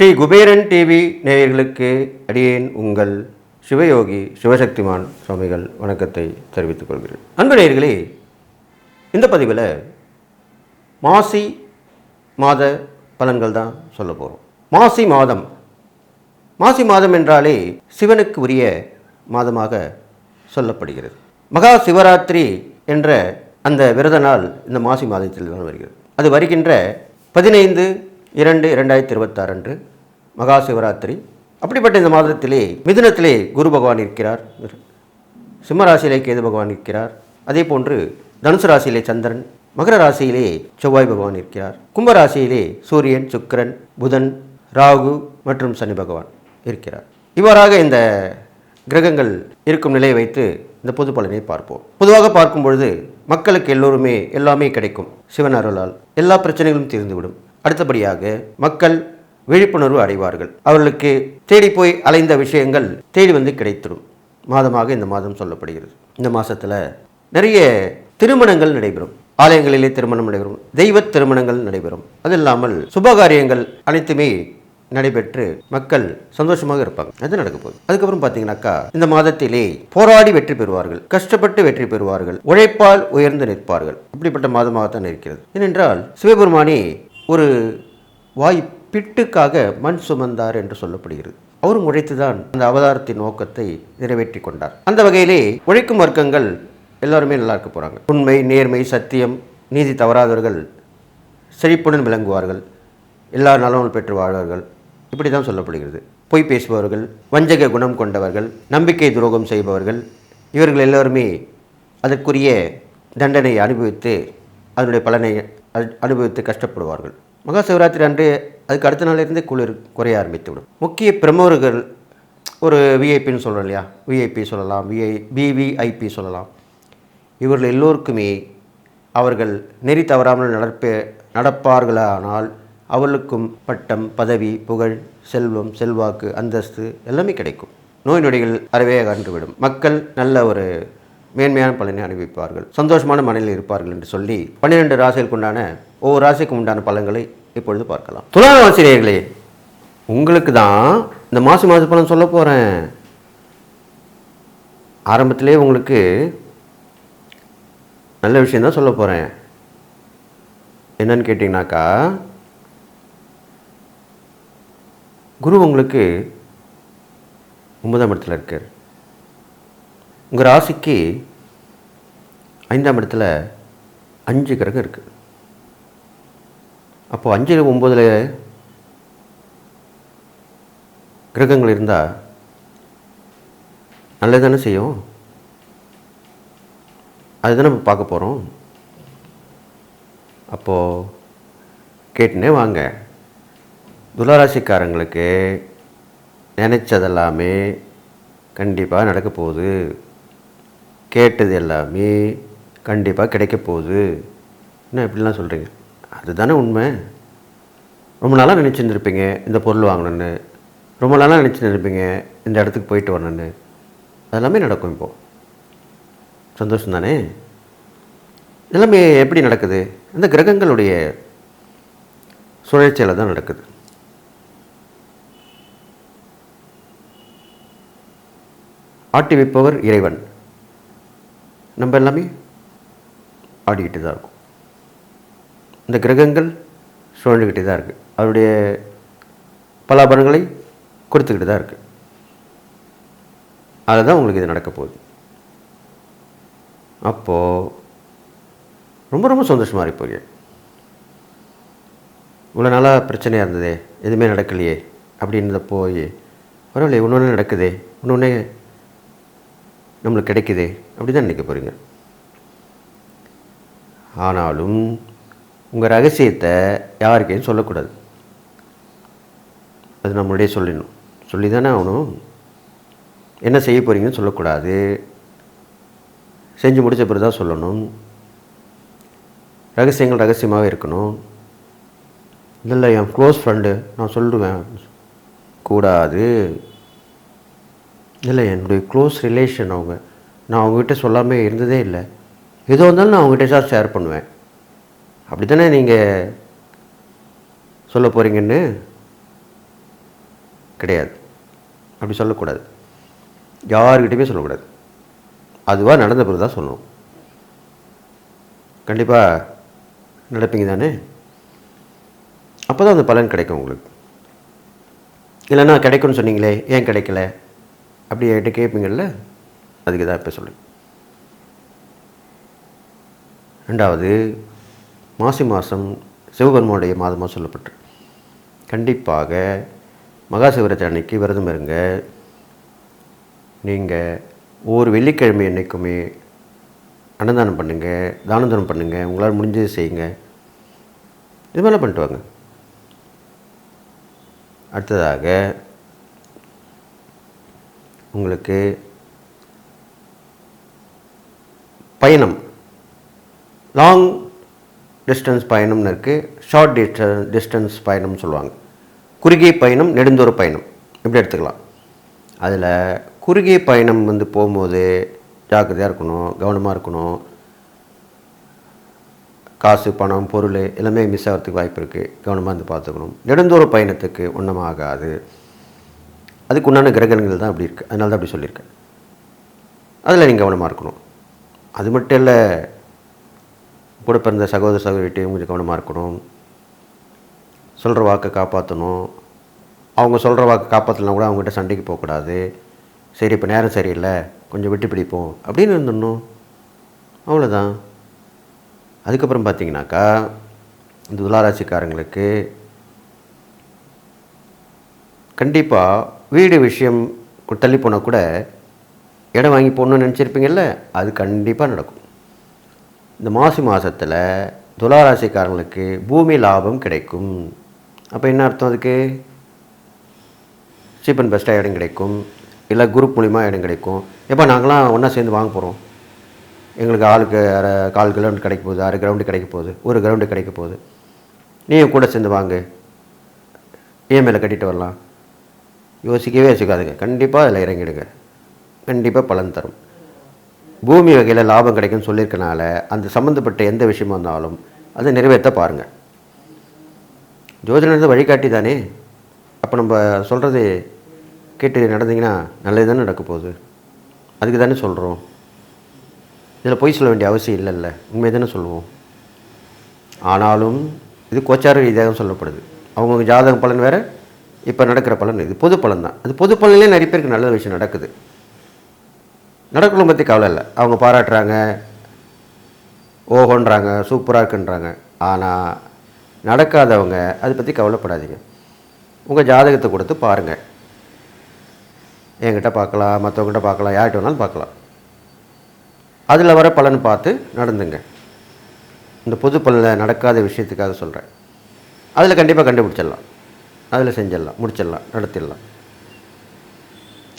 Sri Kuberan TV நேயர்களுக்கு அடியேன் உங்கள் சிவயோகி சிவசக்திமான் சுவாமிகள் வணக்கத்தை தெரிவித்துக் கொள்கிறேன். அன்பு நேயர்களே இந்த பதிவில் மாசி மாத பலன்கள் தான் சொல்ல போகிறோம் மாசி மாதம். மாசி மாதம் என்றாலே சிவனுக்கு உரிய மாதமாக சொல்லப்படுகிறது. மகா சிவராத்திரி என்ற அந்த விரத நாள் இந்த மாசி மாதத்தில் தான் வருகிறது. அது வருகின்ற பதினைந்து இரண்டு இரண்டாயிரத்தி இருபத்தாறு அன்று மகா சிவராத்திரி அப்படிப்பட்ட இந்த மாதத்திலே மிதுனத்திலே குரு பகவான் இருக்கிறார். சிம்மராசியிலே கேது பகவான் இருக்கிறார். அதே போன்று தனுசு ராசியிலே சந்திரன் மகர ராசியிலே செவ்வாய் பகவான் இருக்கிறார். கும்பராசியிலே சூரியன் சுக்கிரன் புதன் ராகு மற்றும் சனி பகவான் இருக்கிறார். இவ்வாறாக இந்த கிரகங்கள் இருக்கும் நிலையை வைத்து இந்த பொது பலனை பார்ப்போம். பொதுவாக பார்க்கும் பொழுது மக்களுக்கு எல்லோருமே எல்லாமே கிடைக்கும் சிவன் அருளால். எல்லா பிரச்சனைகளும் தீர்ந்துவிடும். அடுத்தபடியாக மக்கள் விழிப்புணர்வு அடைவார்கள். அவர்களுக்கு தேடி போய் அலைந்த விஷயங்கள் தேடி வந்து கிடைத்திடும் மாதமாக இந்த மாதம் சொல்லப்படுகிறது. இந்த மாதத்தில் நிறைய திருமணங்கள் நடைபெறும். ஆலயங்களிலே திருமணம் நடைபெறும். தெய்வ திருமணங்கள் நடைபெறும். அது இல்லாமல் சுபகாரியங்கள் அனைத்துமே நடைபெற்று மக்கள் சந்தோஷமாக இருப்பாங்க. அது நடக்க போகுது. அதுக்கப்புறம் பார்த்தீங்கன்னாக்கா இந்த மாதத்திலே போராடி வெற்றி பெறுவார்கள். கஷ்டப்பட்டு வெற்றி பெறுவார்கள். உழைப்பால் உயர்ந்து நிற்பார்கள். அப்படிப்பட்ட மாதமாகத்தான் இருக்கிறது. ஏனென்றால் சிவபெருமானே ஒரு வாய் பிட்டுக்காக மண் சுமந்தார் என்று சொல்லப்படுகிறது. அவரும் உழைத்துதான் அந்த அவதாரத்தின் நோக்கத்தை நிறைவேற்றி கொண்டார். அந்த வகையிலே உழைக்கும் வர்க்கங்கள் எல்லாருமே நல்லா இருக்க போகிறாங்க உண்மை நேர்மை சத்தியம் நீதி தவறாதவர்கள் செழிப்புடன் விளங்குவார்கள். எல்லா நலமும் பெற்று வாழ்வார்கள் இப்படி தான் சொல்லப்படுகிறது. பொய் பேசுபவர்கள் வஞ்சக குணம் கொண்டவர்கள் நம்பிக்கை துரோகம் செய்பவர்கள் இவர்கள் எல்லோருமே அதற்குரிய தண்டனை அனுபவித்து அதனுடைய பலனை அனுபவித்து கஷ்டப்படுவார்கள். மகா சிவராத்திரி அன்று அதுக்கு அடுத்த நாளிலிருந்து குளிர் குறைய ஆரம்பித்துவிடும். முக்கிய பிரமுகர்கள் ஒரு விஐபின்னு சொல்கிறோம் இல்லையா? விஐபி சொல்லலாம் விஐ பிவிஐபி சொல்லலாம். இவர்கள் எல்லோருக்குமே அவர்கள் நெறி தவறாமல் நடப்ப நடப்பார்களானால் அவளுக்கும் பட்டம் பதவி புகழ் செல்வம் செல்வாக்கு அந்தஸ்து எல்லாமே கிடைக்கும். நோய் நொடிகள் அறவே அகன்றுவிடும். மக்கள் நல்ல ஒரு மேன்மையான பலனை அனுபவிப்பார்கள். சந்தோஷமான மனநிலை இருப்பார்கள் என்று சொல்லி பன்னிரெண்டு ராசிகளுக்கு உண்டான ஒவ்வொரு ராசிக்கும் உண்டான பலன்களை இப்பொழுது பார்க்கலாம். துலாம் ஆசிரியர்களே உங்களுக்கு தான் இந்த மாசி மாச பலன் சொல்ல போகிறேன் ஆரம்பத்திலே உங்களுக்கு நல்ல விஷயந்தான் சொல்ல போகிறேன் என்னன்னு கேட்டிங்கனாக்கா குரு உங்களுக்கு ஒன்பதாம் இடத்துல இருக்கார். உங்கள் ராசிக்கு ஐந்தாம் இடத்துல அஞ்சு கிரகம் இருக்குது அப்போது அஞ்சு ஒம்பதில் கிரகங்கள் இருந்தால் நல்லது தானே செய்யும்? அதுதானே இப்போ பார்க்க போகிறோம் அப்போது கேட்டுனே வாங்க. துளராசிக்காரங்களுக்கு நினச்சதெல்லாமே கண்டிப்பாக நடக்க போகுது. கேட்டது எல்லாமே கண்டிப்பாக கிடைக்க போகுது. என்ன இப்படிலாம் சொல்கிறீங்க அதுதானே உண்மை. ரொம்ப நாளாக நினச்சிருந்துருப்பீங்க இந்த பொருள் வாங்கணுன்னு ரொம்ப நாளாக நினச்சிருந்துருப்பீங்க இந்த இடத்துக்கு போயிட்டு வரணுன்னு அதெல்லாமே நடக்கும் இப்போது சந்தோஷம் தானே எல்லாமே எப்படி நடக்குது? இந்த கிரகங்களுடைய சுழற்சியில் தான் நடக்குது. ஆட்டி வைப்பவர் இறைவன். நம்ம எல்லாமே ஆடிக்கிட்டு தான் இருக்கும். இந்த கிரகங்கள் சுழண்டுக்கிட்டே தான் இருக்குது அவருடைய பலாபலன்களை கொடுத்துக்கிட்டு தான் இருக்குது அதுதான் உங்களுக்கு இது நடக்க போகுது. அப்போது ரொம்ப ரொம்ப சந்தோஷமாக இருப்பீங்க இவ்வளோ நாளாக பிரச்சனையாக இருந்ததே எதுவுமே நடக்கலையே அப்படின்றத போய் பரவாயில்லையே ஒன்று ஒன்று நடக்குதே ஒன்று ஒன்றே நம்மளுக்கு கிடைக்குதே அப்படி தான் நினைக்க போகிறீங்க ஆனாலும் உங்கள் ரகசியத்தை யாருக்கையும் சொல்லக்கூடாது. அது நம்மளுடைய சொல்லணும் சொல்லி தானே ஆகணும். என்ன செய்ய போகிறீங்கன்னு சொல்லக்கூடாது. செஞ்சு முடித்த பிறகு தான் சொல்லணும். ரகசியங்கள் ரகசியமாகவே இருக்கணும். இல்லை என் க்ளோஸ் ஃப்ரெண்டு நான் சொல்லுவேன். கூடாது. இல்லை என்னுடைய க்ளோஸ் ரிலேஷன் அவங்க. நான் அவங்ககிட்ட சொல்லாமல் இருந்ததே இல்லை. எது வந்தாலும் நான் அவங்ககிட்ட சார் ஷேர் பண்ணுவேன். அப்படி தானே நீங்கள் சொல்ல போகிறீங்கன்னு கிடையாது. அப்படி சொல்லக்கூடாது. யாருக்கிட்டையுமே சொல்லக்கூடாது. அதுவாக நடந்த பிறகு தான் சொல்லணும். கண்டிப்பாக நடப்பீங்க தானே? அப்போ தான் அந்த பலன் கிடைக்கும் உங்களுக்கு. இல்லைன்னா கிடைக்கும்னு சொன்னீங்களே ஏன் கிடைக்கல? அப்படி என்கிட்ட கேட்பீங்கள்ல அதுக்கு தான் இப்போ சொல்லு ரெண்டாவது மாசி மாதம் சிவபெருமானுடைய மாதமாக சொல்லப்பட்டு. கண்டிப்பாக மகா சிவராத்திரி அன்னைக்கு விரதம் இருங்க. நீங்கள் ஒவ்வொரு வெள்ளிக்கிழமை அன்னைக்குமே அன்னதானம் பண்ணுங்கள் தானதானம் பண்ணுங்கள் உங்களால் முடிஞ்சது செய்யுங்க. இது மாதிரிலாம் பண்ணிட்டு வாங்க. அடுத்ததாக உங்களுக்கு பயணம். லாங் டிஸ்டன்ஸ் பயணம்னு இருக்குது ஷார்ட் டிஸ்டன்ஸ் டிஸ்டன்ஸ் பயணம்னு சொல்லுவாங்க. குறுகிய பயணம் நெடுந்தூர பயணம். இப்படி எடுத்துக்கலாம். அதில் குறுகிய பயணம் வந்து போகும்போது ஜாக்கிரதையாக இருக்கணும் கவனமாக இருக்கணும். காசு பணம் பொருள் எல்லாமே மிஸ் ஆகிறதுக்கு வாய்ப்பு இருக்குது கவனமாக இருந்து பார்த்துக்கணும். நெடுந்தூர பயணத்துக்கு ஒன்றும் ஆகாது. அதுக்கு உண்டான கிரகங்கள் தான் அப்படி இருக்குது அதனால தான் அப்படி சொல்லியிருக்கேன். அதில் நீங்கள் கவனமாக இருக்கணும். அது மட்டும் இல்லை கூட பிறந்த சகோதர சகோதரிகிட்டையும் கொஞ்சம் கவனமாக இருக்கணும். சொல்கிற வாக்கை காப்பாற்றணும் அவங்க சொல்கிற வாக்கை காப்பாற்றலாம் கூட அவங்ககிட்ட சண்டைக்கு போகக்கூடாது. சரி இப்போ நேரம் சரியில்லை. கொஞ்சம் விட்டு பிடிப்போம். அப்படின்னு இருந்துடணும். அவ்வளோதான் அதுக்கப்புறம் பார்த்தீங்கன்னாக்கா இந்த துளாராசிக்காரங்களுக்கு கண்டிப்பாக வீடு விஷயம் தள்ளி போனால் கூட இடம் வாங்கி போடணும்னு நினச்சிருப்பீங்கல்ல அது கண்டிப்பாக நடக்கும். இந்த மாசி மாதத்தில் துளாராசிக்காரங்களுக்கு பூமி லாபம் கிடைக்கும். அப்போ என்ன அர்த்தம் அதுக்கு? சீப் அண்ட் பெஸ்ட்டாக இடம் கிடைக்கும். இல்லை குரூப் மூலிமா இடம் கிடைக்கும். எப்போ நாங்களாம் ஒன்றா சேர்ந்து வாங்க போகிறோம் எங்களுக்கு ஆளுக்கு அரை கால் கிரவுண்டு கிடைக்க போகுது அரை கிரவுண்டு கிடைக்க போகுது ஒரு கிரவுண்டு கிடைக்க போகுது. நீயும் கூட சேர்ந்து வாங்க. இஎம்ஐயில் கட்டிட்டு வரலாம். யோசிக்கவே யோசிக்காதுங்க. கண்டிப்பாக அதில் இறங்கிடுங்க. கண்டிப்பாக பலன் தரும். பூமி வகையில் லாபம் கிடைக்கும்னு சொல்லியிருக்கனால அந்த சம்மந்தப்பட்ட எந்த விஷயமா இருந்தாலும் அதை நிறைவேற்ற பாருங்கள் ஜோதிடர் வழிகாட்டி தானே? அப்போ நம்ம சொல்கிறது கேட்டு நடந்தீங்கன்னா நல்லது தானே நடக்க போகுது. அதுக்கு தானே சொல்கிறோம் இதில் பொய் சொல்ல வேண்டிய அவசியம் இல்லைல்ல. உண்மையை தானே சொல்லுவோம். ஆனாலும் இது கோச்சார ரீதியாக சொல்லப்படுது. அவங்கவுங்க ஜாதக பலன் வேறு இப்போ நடக்கிற பலன் இது. பொது பலன் தான் அது பொது பலன்லேயே நிறைய பேருக்கு நல்ல விஷயம் நடக்குது. நடக்கணும் பற்றி கவலை இல்லை. அவங்க பாராட்டுறாங்க. ஓஹோன்றாங்க. சூப்பராக இருக்குன்றாங்க. ஆனால் நடக்காதவங்க அதை பற்றி கவலைப்படாதீங்க. உங்கள் ஜாதகத்தை கொடுத்து பாருங்கள் என்கிட்ட பார்க்கலாம் மற்றவங்ககிட்ட பார்க்கலாம் யார்கிட்ட வேணாலும் பார்க்கலாம். அதில் வர பலன் பார்த்து நடந்துங்க. இந்த பொது பலனில் நடக்காத விஷயத்துக்காக சொல்கிறேன் அதில் கண்டிப்பாக கண்டுபிடிச்சிடலாம். அதில் செஞ்சிடலாம் முடிச்சிடலாம் நடத்திடலாம்.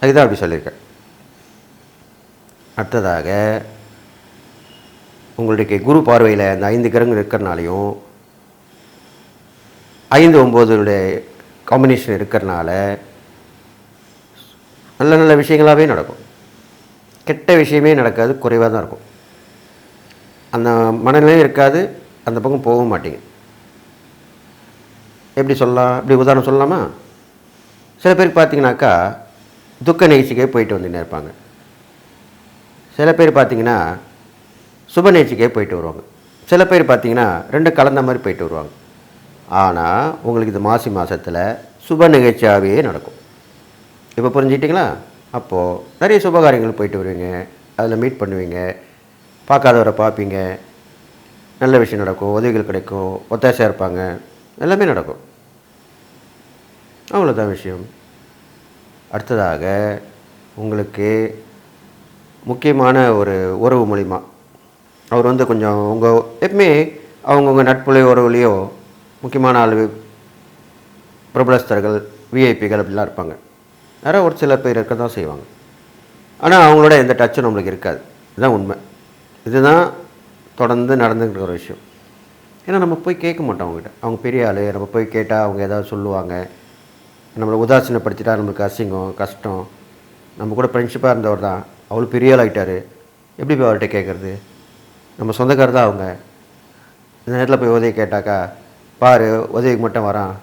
அதுதான் அப்படி சொல்லியிருக்கேன். அடுத்ததாக உங்களுடைய குரு பார்வையில் அந்த ஐந்து கிரகங்கள் இருக்கிறனாலையும் ஐந்து ஒம்போதுடைய காம்பினேஷன் இருக்கிறனால நல்ல நல்ல விஷயங்களாகவே நடக்கும். கெட்ட விஷயமே நடக்காது குறைவாக தான் இருக்கும். அந்த மனநிலையும் இருக்காது அந்த பக்கம் போகவும் மாட்டேங்குது எப்படி சொல்லலாம் இப்படி உதாரணம் சொல்லலாமா? சில பேருக்கு பார்த்தீங்கன்னாக்கா துக்க நிகழ்ச்சிக்கே போயிட்டு வந்துன்னு இருப்பாங்க. சில பேர் பார்த்தீங்கன்னா சுப நிகழ்ச்சிக்கே போயிட்டு வருவாங்க. சில பேர் பார்த்தீங்கன்னா ரெண்டு கலந்த மாதிரி போயிட்டு வருவாங்க. ஆனால் உங்களுக்கு இது மாசி மாதத்தில் சுப நிகழ்ச்சியாகவே நடக்கும். இப்போ புரிஞ்சுக்கிட்டிங்களா? அப்போது நிறைய சுபகாரியங்கள் போயிட்டு வருவீங்க. அதில் மீட் பண்ணுவீங்க. பார்க்காதவரை பார்ப்பீங்க. நல்ல விஷயம் நடக்கும் உதவிகள் கிடைக்கும் ஒத்தாசையாக இருப்பாங்க. எல்லாமே நடக்கும். அவ்வளோதான் விஷயம். அடுத்ததாக உங்களுக்கு முக்கியமான ஒரு உறவு மூலிமா அவர் வந்து கொஞ்சம் உங்கள் எப்பவுமே அவங்கவுங்க நட்புலையோ உறவுலையோ முக்கியமான ஆள் பிரபலஸ்தர்கள் விஐபிகள் அப்படிலாம் இருப்பாங்க. நிறைய ஒரு சில பேர் இருக்க தான் செய்வாங்க. ஆனால் அவங்களோட எந்த டச்சும் நம்மளுக்கு இருக்காது. இதுதான் உண்மை. இதுதான் தொடர்ந்து நடந்துக்கிற ஒரு விஷயம். ஏன்னா நம்ம போய் கேட்க மாட்டோம் அவங்ககிட்ட. அவங்க பெரிய ஆள் நம்ம போய் கேட்டால் அவங்க ஏதாவது சொல்லுவாங்க. நம்மளை உதாசீனப்படுத்திட்டா நம்மளுக்கு அசிங்கம் கஷ்டம். நம்ம கூட ஃப்ரெண்ட்ஷிப்பாக இருந்தவர் தான். அவ்வளோ பெரிய ஆள் ஆகிட்டார் எப்படி போய் அவர்கிட்ட கேட்குறது? நம்ம சொந்தக்காரர் தான் அவங்க. இந்த நேரத்தில் போய் உதவி கேட்டாக்கா பாரு உதவிக்கு மட்டும் வரான்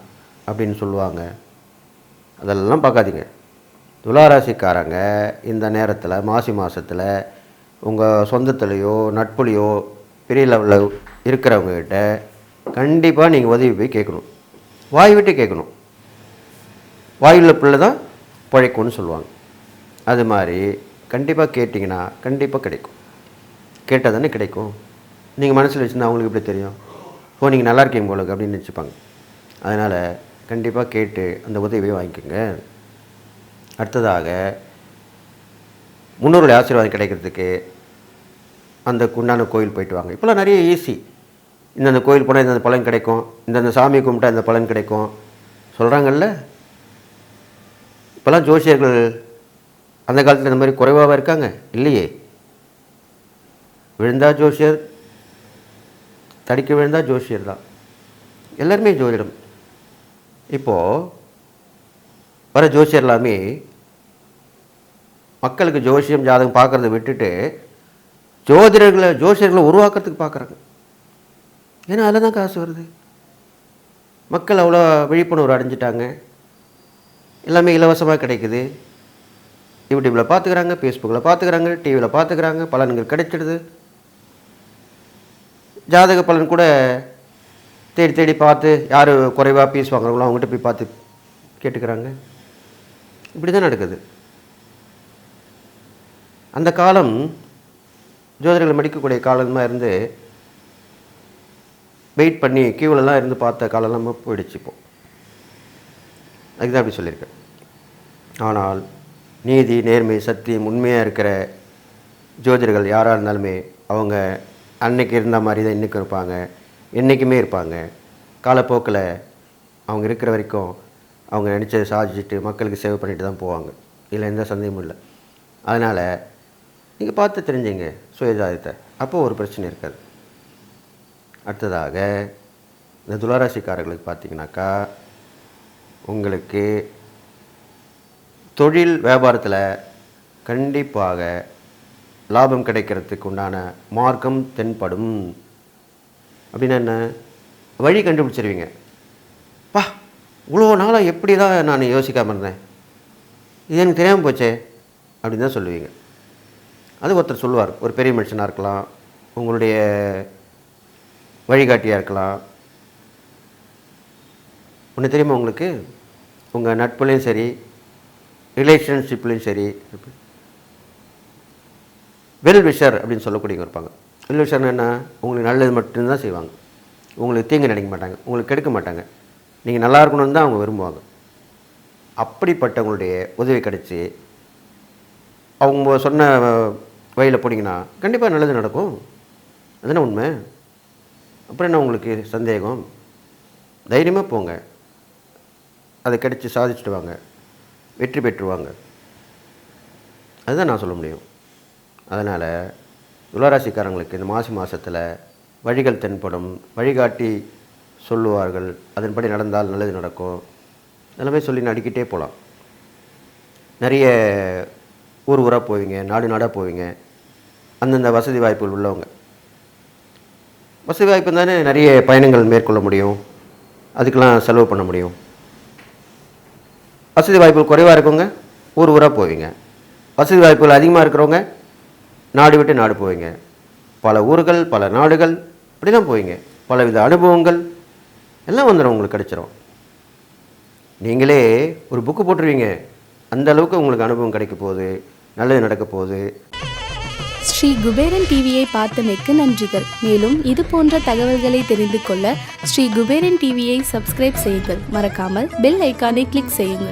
அப்படின்னு சொல்லுவாங்க. அதெல்லாம் பார்க்காதீங்க. துளாராசிக்காரங்க இந்த நேரத்தில் மாசி மாதத்தில் உங்கள் சொந்தத்துலேயோ நட்புலையோ பெரிய லெவலில் இருக்கிறவங்கக்கிட்ட கண்டிப்பாக நீங்கள் உதவி போய் கேட்கணும். வாய் விட்டு கேட்கணும். வாயுள்ள பிள்ளை தான் பிழைக்கும்னு சொல்லுவாங்க. அது மாதிரி கண்டிப்பாக கேட்டிங்கன்னா கண்டிப்பாக கிடைக்கும். கேட்டால் தானே கிடைக்கும். நீங்கள் மனசில் வச்சுருந்தா அவங்களுக்கு எப்படி தெரியும்? ஓ நீங்கள் நல்லா இருக்கீங்க உங்களுக்கு அப்படின்னு நினச்சிப்பாங்க. அதனால் கண்டிப்பாக கேட்டு அந்த உதவியை வாங்கிக்கோங்க. அடுத்ததாக முன்னோருடைய ஆசீர்வாதம் கிடைக்கிறதுக்கு அந்த குண்டான கோயில் போயிட்டு வாங்க. இப்போலாம் நிறைய ஈஸி இந்தந்த கோயில் போனால் இந்தந்த பலன் கிடைக்கும். இந்தந்த சாமி கும்பிட்டா இந்த பலன் கிடைக்கும். சொல்கிறாங்கல்ல இப்போல்லாம் ஜோசியர்கள் அந்த காலத்தில் இந்த மாதிரி குறைவாக இருக்காங்க? இல்லையே. விழுந்தா ஜோசியர் தடிக்க விழுந்தா ஜோசியர் தான். எல்லாருமே ஜோதிடம். இப்போது வர ஜோசியர் எல்லாமே மக்களுக்கு ஜோசியம் ஜாதகம் பார்க்குறத விட்டுட்டு ஜோதிடர்களை ஜோசியர்களை உருவாக்குறதுக்கு பார்க்குறாங்க. ஏன்னா அதில் தான் காசு வருது. மக்கள் அவ்வளோ விழிப்புணர்வு அடைஞ்சிட்டாங்க. எல்லாமே இலவசமாக கிடைக்குது. யூடியூப்பில் பார்த்துக்கிறாங்க ஃபேஸ்புக்கில் பார்த்துக்கிறாங்க டிவியில் பார்த்துக்கிறாங்க பலன்கள் கிடைச்சிடுது. ஜாதக பலன் கூட தேடி தேடி பார்த்து யார் குறைவாக பீஸ் வாங்குறாங்களோ அவங்ககிட்ட போய் பார்த்து கேட்டுக்கிறாங்க. இப்படி தான் நடக்குது. அந்த காலம் ஜோதிடர்கள் மடிக்கக்கூடிய காலமாக இருந்து வெயிட் பண்ணி கியூலெலாம் இருந்து பார்த்த காலம்லாம் போயிடுச்சு இப்போ. அதுக்கு தான் அப்படி சொல்லியிருக்கேன். ஆனால் நீதி நேர்மை சத்தியம் உண்மையாக இருக்கிற ஜோதிடர்கள் யாராக இருந்தாலுமே அவங்க அன்னைக்கு இருந்த மாதிரி தான் இன்றைக்கும் இருப்பாங்க. என்றைக்குமே இருப்பாங்க. காலப்போக்கில் அவங்க இருக்கிற வரைக்கும் அவங்க நினச்சதை சாதிச்சுட்டு மக்களுக்கு சேவை பண்ணிட்டு தான் போவாங்க. இதில் எந்த சந்தேகமும் இல்லை. அதனால் நீங்கள் பார்த்து தெரிஞ்சுங்க சுயஜாதத்தை அப்போ ஒரு பிரச்சனை இருக்காது. அடுத்ததாக இந்த துளாராசிக்காரர்களுக்கு பார்த்தீங்கன்னாக்கா உங்களுக்கு தொழில் வியாபாரத்தில் கண்டிப்பாக லாபம் கிடைக்கிறதுக்கு உண்டான மார்க்கம் தென்படும். அப்படின்னா என்ன? வழி கண்டுபிடிச்சிருவீங்க. பா இவ்வளோ நாளாக எப்படி தான் நான் யோசிக்காமல் இருந்தேன்? இது எனக்கு தெரியாமல் போச்சே? அப்படின்னு தான் சொல்லுவீங்க. அது ஒருத்தர் சொல்லுவார். ஒரு பெரிய மனுஷனாக இருக்கலாம். உங்களுடைய வழிகாட்டியாக இருக்கலாம். ஒன்று தெரியுமா உங்களுக்கு? உங்கள் நட்புலேயும் சரி ரிலேஷன்ஷிப்லேயும் சரி. வெல் விஷர் அப்படின்னு சொல்லக்கூடியவங்க இருப்பாங்க வெல் விஷர்னு என்ன? உங்களுக்கு நல்லது மட்டும்தான் செய்வாங்க. உங்களுக்கு தீங்கு நினைக்க மாட்டாங்க. உங்களுக்கு கெடுக்க மாட்டாங்க. நீங்கள் நல்லா இருக்கணும்னு தான் அவங்க விரும்புவாங்க. அப்படிப்பட்டவங்களுடைய உதவி கிடச்சி அவங்க சொன்ன வழியில் போனீங்கன்னா கண்டிப்பாக நல்லது நடக்கும். அதுதானே உண்மை? அப்புறம் என்ன உங்களுக்கு சந்தேகம்? தைரியமாக போங்க. அதை கிடைச்சி சாதிச்சுட்டு வாங்க. வெற்றி பெற்றுவாங்க. அதுதான் நான் சொல்ல முடியும். அதனால் துளராசிக்காரங்களுக்கு இந்த மாசி மாதத்தில் வழிகள் தென்படும். வழிகாட்டி சொல்லுவார்கள் அதன்படி நடந்தால் நல்லது நடக்கும். எல்லாமே சொல்லி நடிக்கிட்டே போகலாம் நிறைய ஊர் ஊராக போவீங்க நாடு நாடாக போவீங்க. அந்தந்த வசதி வாய்ப்புகள் உள்ளவங்க. வசதி வாய்ப்பு தானே நிறைய பயணங்கள் மேற்கொள்ள முடியும். அதுக்கெல்லாம் செலவு பண்ண முடியும். வசதி வாய்ப்புகள் குறைவாக இருக்கவங்க ஊர் ஊராக போவீங்க. வசதி வாய்ப்புகள் அதிகமாக இருக்கிறவங்க நாடு விட்டு நாடு போவீங்க. பல ஊர்கள் பல நாடுகள் இப்படி தான் போவீங்க. பலவித அனுபவங்கள் எல்லாம் வந்துடும் உங்களுக்கு கிடைச்சிரும். நீங்களே ஒரு புக்கு போட்டுருவீங்க. அந்த அளவுக்கு உங்களுக்கு அனுபவம் கிடைக்க போகுது. நல்லது நடக்க போகுது. ஸ்ரீ குபேரன் டிவியை பார்த்தமைக்கு நன்றிகள். மேலும் இது போன்ற தகவல்களை தெரிந்து கொள்ள ஸ்ரீ குபேரன் டிவியை சப்ஸ்கிரைப் செய்யுங்கள். மறக்காமல் பெல் ஐக்கானை கிளிக் செய்யுங்கள்.